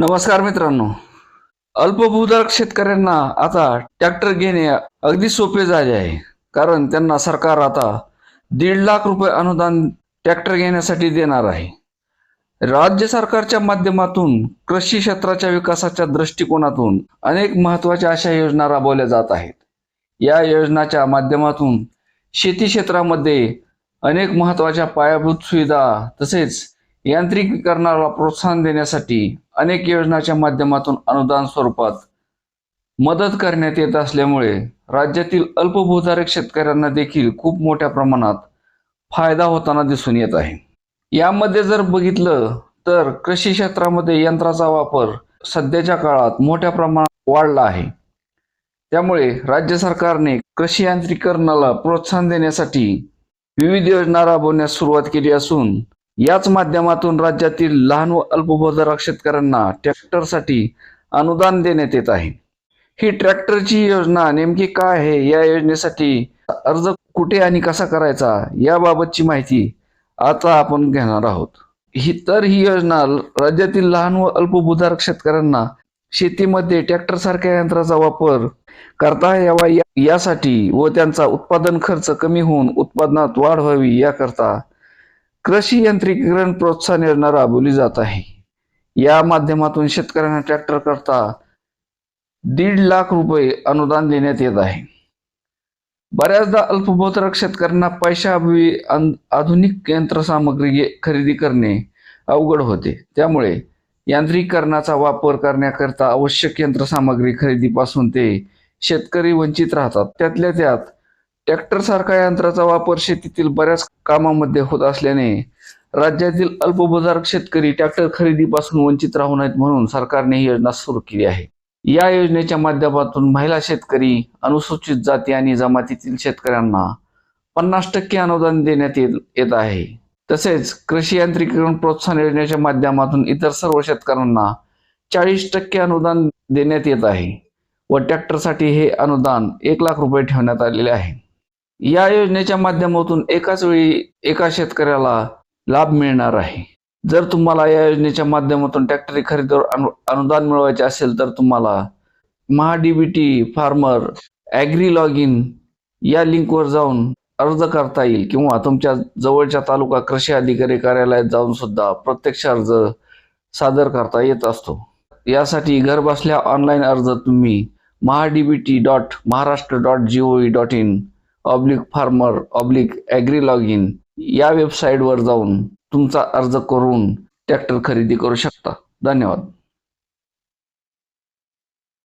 नमस्कार मित्रांनो. अल्पभूधारक शेतकऱ्यांना आता ट्रॅक्टर घेणे अगदी सोपे झाले आहे. कारण त्यांना सरकार आता दीड लाख रुपये अनुदान ट्रॅक्टर घेण्यासाठी देणार आहे. राज्य सरकारच्या माध्यमातून कृषी क्षेत्राच्या विकासाच्या दृष्टिकोनातून अनेक महत्त्वाच्या अशा योजना राबवल्या जात आहेत. या योजनाच्या माध्यमातून शेती क्षेत्रामध्ये अनेक महत्त्वाच्या पायाभूत सुविधा तसेच यांत्रिकीकरणाला प्रोत्साहन देण्यासाठी अनेक योजनाच्या माध्यमातून अनुदान स्वरूपात मदत करण्यात येत असल्यामुळे राज्यातील अल्पभूधारक शेतकऱ्यांना देखील खूप मोठ्या प्रमाणात फायदा होताना दिसून येत आहे. यामध्ये जर बघितलं तर कृषी क्षेत्रामध्ये यंत्राचा वापर सध्याच्या काळात मोठ्या प्रमाणात वाढला आहे. त्यामुळे राज्य सरकारने कृषी यांत्रिकरणाला प्रोत्साहन देण्यासाठी विविध योजना राबवण्यास सुरुवात केली असून याच माध्यमातून राज्यातील लहान व अल्पभूधारक शेतकऱ्यांना ट्रॅक्टरसाठी अनुदान देण्यात येत आहे. ही ट्रॅक्टरची योजना नेमकी काय आहे? या योजनेसाठी अर्ज कुठे आणि कसा करायचा? याबाबतची माहिती आता आपण घेणार आहोत. ही तर ही योजना राज्यातील लहान व अल्पभूधारक शेतकऱ्यांना शेतीमध्ये ट्रॅक्टर सारख्या यंत्राचा वापर करता यावा यासाठी व त्यांचा उत्पादन खर्च कमी होऊन उत्पादनात वाढ व्हावी याकरता कृषी यांत्रिकीकरण प्रोत्साहन योजना राबवली जात आहे. या माध्यमातून शेतकऱ्यांना ट्रॅक्टर करता दीड लाख रुपये अनुदान देण्यात येत आहे. बऱ्याचदा अल्पभोतरक शेतकऱ्यांना पैशाअभावी अन- आधुनिक यंत्रसामग्री खरेदी करणे अवघड होते. त्यामुळे यांत्रिकरणाचा वापर करण्याकरता आवश्यक यंत्रसामग्री खरेदीपासून ते शेतकरी वंचित राहतात. त्यातल्या त्यात ट्रॅक्टर सारख्या यंत्राचा वापर शेतीतील बऱ्याच कामामध्ये होत असल्याने राज्यातील अल्पभूधारक शेतकरी ट्रॅक्टर खरेदीपासून वंचित राहू नयेत म्हणून सरकारने ही योजना सुरू केली आहे. या योजनेच्या माध्यमातून महिला शेतकरी अनुसूचित जाती आणि जमातीतील शेतकऱ्यांना पन्नास टक्के अनुदान देण्यात येत येत आहे. तसेच कृषी यांत्रिकीकरण प्रोत्साहन योजनेच्या माध्यमातून इतर सर्व शेतकऱ्यांना चाळीस टक्के अनुदान देण्यात येत आहे व ट्रॅक्टरसाठी हे अनुदान एक लाख रुपये ठेवण्यात आलेले आहे. या योजनेच्या माध्यमातून एकाच वेळी एका शेतकऱ्याला लाभ मिळणार आहे. जर तुम्हाला या योजनेच्या माध्यमातून ट्रॅक्टरी खरेदीवर अनु अनुदान मिळवायचे असेल तर तुम्हाला MahaDBT farmer agri log in या लिंकवर जाऊन अर्ज करता येईल किंवा तुमच्या जवळच्या तालुका कृषी अधिकारी कार्यालयात जाऊन सुद्धा प्रत्यक्ष अर्ज सादर करता येत असतो. यासाठी घरबसल्या ऑनलाईन अर्ज तुम्ही MahaDBT dot Maharashtra dot G O V dot in oblique farmer oblique agri log in या वेबसाईटवर जाऊन तुमचा अर्ज करून ट्रॅक्टर खरेदी करू शकता. धन्यवाद.